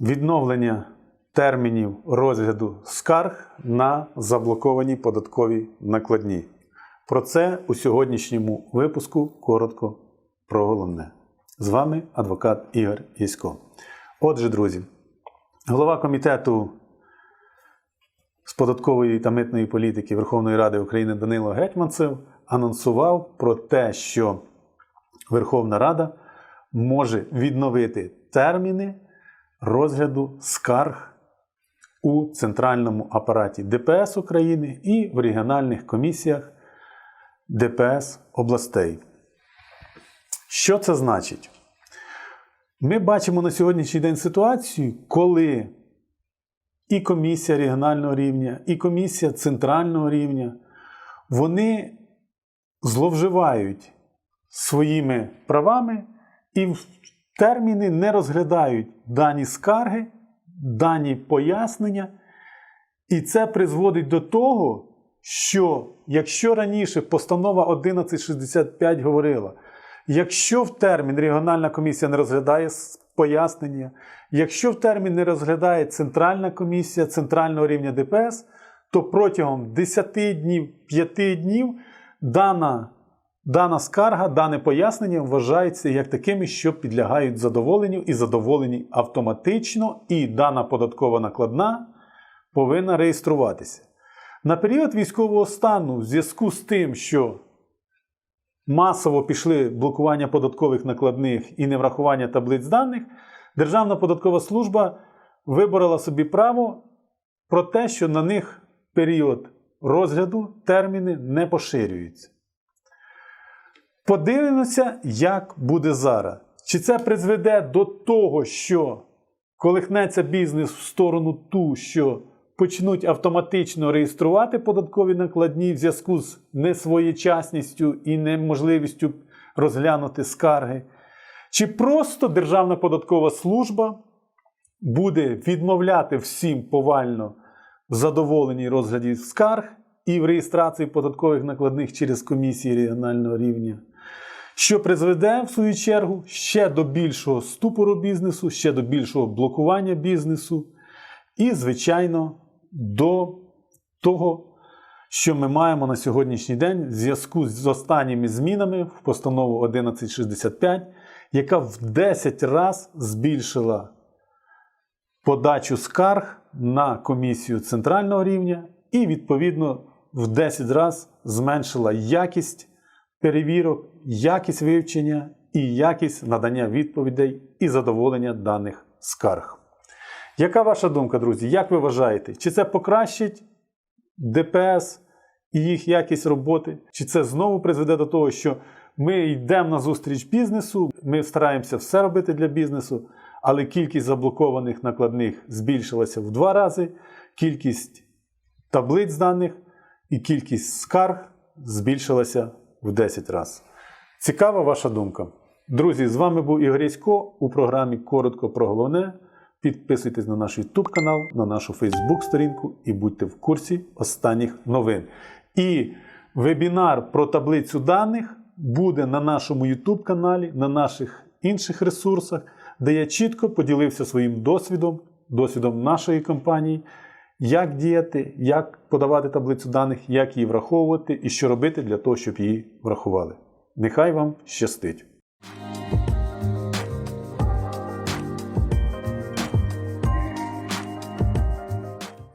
Відновлення термінів розгляду скарг на заблоковані податкові накладні. Про це у сьогоднішньому випуску коротко про головне. З вами адвокат Ігор Ясько. Отже, друзі, голова комітету з податкової та митної політики Верховної Ради України Данило Гетьманцев анонсував про те, що Верховна Рада може відновити терміни розгляду скарг у центральному апараті ДПС України і в регіональних комісіях ДПС областей. Що це значить? Ми бачимо на сьогоднішній день ситуацію, коли і комісія регіонального рівня, і комісія центрального рівня, вони зловживають своїми правами і в терміни не розглядають дані скарги, дані пояснення. І це призводить до того, що якщо раніше постанова 1165 говорила, якщо в термін регіональна комісія не розглядає пояснення, якщо в термін не розглядає центральна комісія центрального рівня ДПС, то протягом 10 днів, 5 днів дана, дана скарга, дане пояснення вважається як такими, що підлягають задоволенню і задоволені автоматично, і дана податкова накладна повинна реєструватися. На період військового стану, в зв'язку з тим, що масово пішли блокування податкових накладних і неврахування таблиць даних, Державна податкова служба виборола собі право про те, що на них період розгляду терміни не поширюються. Подивимося, як буде зараз. Чи це призведе до того, що колихнеться бізнес в сторону ту, що почнуть автоматично реєструвати податкові накладні в зв'язку з несвоєчасністю і неможливістю розглянути скарги? Чи просто Державна податкова служба буде відмовляти всім повально в задоволенні розгляді скарг і в реєстрації податкових накладних через комісії регіонального рівня? Що призведе, в свою чергу, ще до більшого ступору бізнесу, ще до більшого блокування бізнесу, і, звичайно, до того, що ми маємо на сьогоднішній день в зв'язку з останніми змінами в постанову 1165, яка в 10 разів збільшила подачу скарг на комісію центрального рівня і, відповідно, в 10 разів зменшила якість перевірок, якість вивчення і якість надання відповідей і задоволення даних скарг. Яка ваша думка, друзі? Як ви вважаєте, чи це покращить ДПС і їх якість роботи? Чи це знову призведе до того, що ми йдемо на зустріч бізнесу, ми стараємося все робити для бізнесу, але кількість заблокованих накладних збільшилася в два рази, кількість таблиць даних і кількість скарг збільшилася в 10 разів. Цікава ваша думка. Друзі, з вами був Ігор Ясько у програмі Коротко про головне. Підписуйтесь на наш YouTube канал, на нашу Facebook сторінку і будьте в курсі останніх новин. І вебінар про таблицю даних буде на нашому YouTube каналі, на наших інших ресурсах, де я чітко поділився своїм досвідом, досвідом нашої компанії, як діяти, як подавати таблицю даних, як її враховувати і що робити для того, щоб її врахували. Нехай вам щастить!